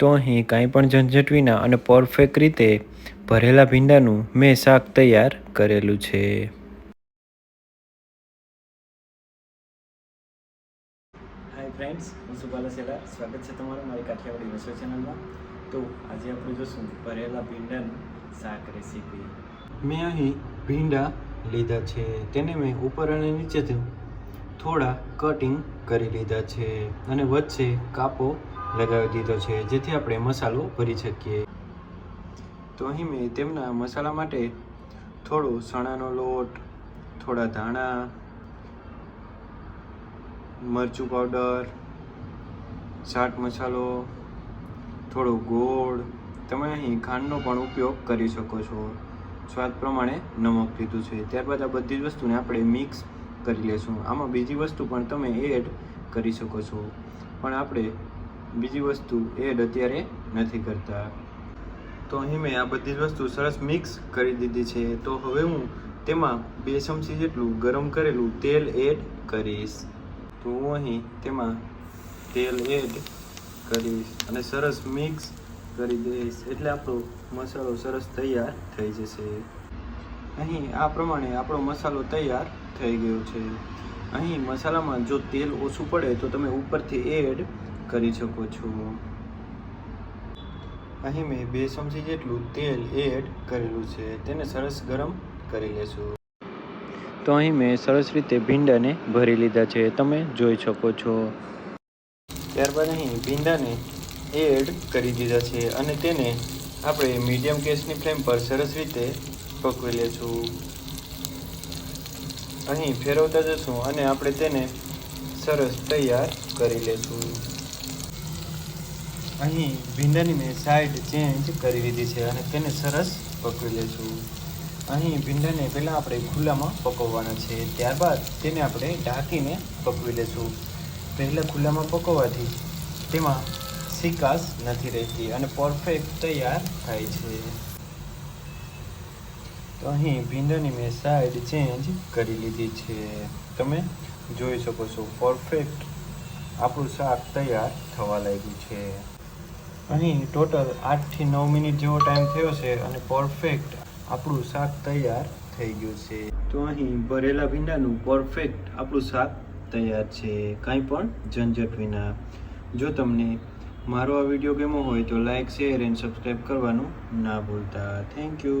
તો અહીં કાંઈ પણ ઝંઝટ વિના અને પરફેક્ટ રીતે ભરેલા ભીંડાનું મેં શાક તૈયાર કરેલું છે. હાય ફ્રેન્ડ્સ હું સુભાલા સેલા સ્વાગત છે તમારું મારી કાઠિયાવાડી રસોઈ ચેનલમાં તો આજે આપણે જોશું ભરેલા ભીંડાનું શાક રેસીપી મેં અહીં ભીંડા લીધા છે. તેને મેં ઉપર અને નીચેથી થોડા કટિંગ કરી લીધા છે. અને વચ્ચે કાપો લગાવી દીધો છે, જેથી આપણે મસાલો ભરી શકીએ. તો અહીં મેં તેમના મસાલા માટે થોડો ચણાનો લોટ, થોડા ધાણા, મરચું પાવડર ચાટ મસાલો, થોડો ગોળ. તમે અહીં ખાંડનો પણ ઉપયોગ કરી શકો છો. સ્વાદ પ્રમાણે નમક લીધું છે. ત્યારબાદ આ બધી જ વસ્તુને આપણે મિક્સ કરી લેશું. આમાં બીજી વસ્તુ પણ તમે એડ કરી શકો છો. પણ આપણે બીજી વસ્તુ એડ અત્યારે નથી કરતા. તો અહીં મેં આ બધી જ વસ્તુ સરસ મિક્સ કરી દીધી છે. તો હવે હું તેમાં બે ચમચી જેટલું ગરમ કરેલું તેલ એડ કરીશ. તો હું અહીં તેમાં તેલ એડ કરીશ અને સરસ મિક્સ કરી દઈશ. એટલે આપણો મસાલો સરસ તૈયાર થઈ જશે. અહીં આ પ્રમાણે આપણો મસાલો તૈયાર થઈ ગયો છે. અહીં મસાલામાં જો તેલ ઓછું પડે તો તમે ઉપરથી એડ કરી શકો છો. અહીં મેં બે ચમચી જેટલું તેલ એડ કરેલું છે, તેને સરસ ગરમ કરી લેશું. તો અહીં મેં સરસ રીતે ભીંડાને ભરી લીધા છે, તમે જોઈ શકો છો. ત્યારબાદ અહીં ભીંડાને એડ કરી દીધા છે અને તેને આપણે મીડિયમ ગેસની ફ્લેમ પર સરસ રીતે પકવી લેશું. અહીં ફેરવતા જશું અને આપણે તેને સરસ તૈયાર કરી લેશું. અહીં ભીંડાની મેં સાઈડ ચેન્જ કરી લીધી છે અને તેને સરસ પકવી લઈશું. અહીં ભીંડાને પહેલાં આપણે ખુલ્લામાં પકવવાના છે. ત્યારબાદ તેને આપણે ઢાંકીને પકવી લઈશું. પહેલાં ખુલ્લામાં પકવવાથી તેમાં સિકાસ નથી રહેતી અને પરફેક્ટ તૈયાર થાય છે. તો અહીં ભીંડાની મેં સાઈડ ચેન્જ કરી લીધી છે. તમે જોઈ શકો છો પરફેક્ટ આપણું શાક તૈયાર થવા લાગ્યું છે. અહીં ટોટલ આઠથી નવ મિનિટ જેવો ટાઈમ થયો છે અને પરફેક્ટ આપણું શાક તૈયાર થઈ ગયું છે. તો અહીં ભરેલા ભીંડાનું પરફેક્ટ આપણું શાક તૈયાર છે. કાંઈ પણ ઝંઝટ વિના. જો તમને મારો આ વીડિયો ગમ્યો હોય તો લાઇક શેર એન્ડ સબસ્ક્રાઈબ કરવાનું ના ભૂલતા. Thank you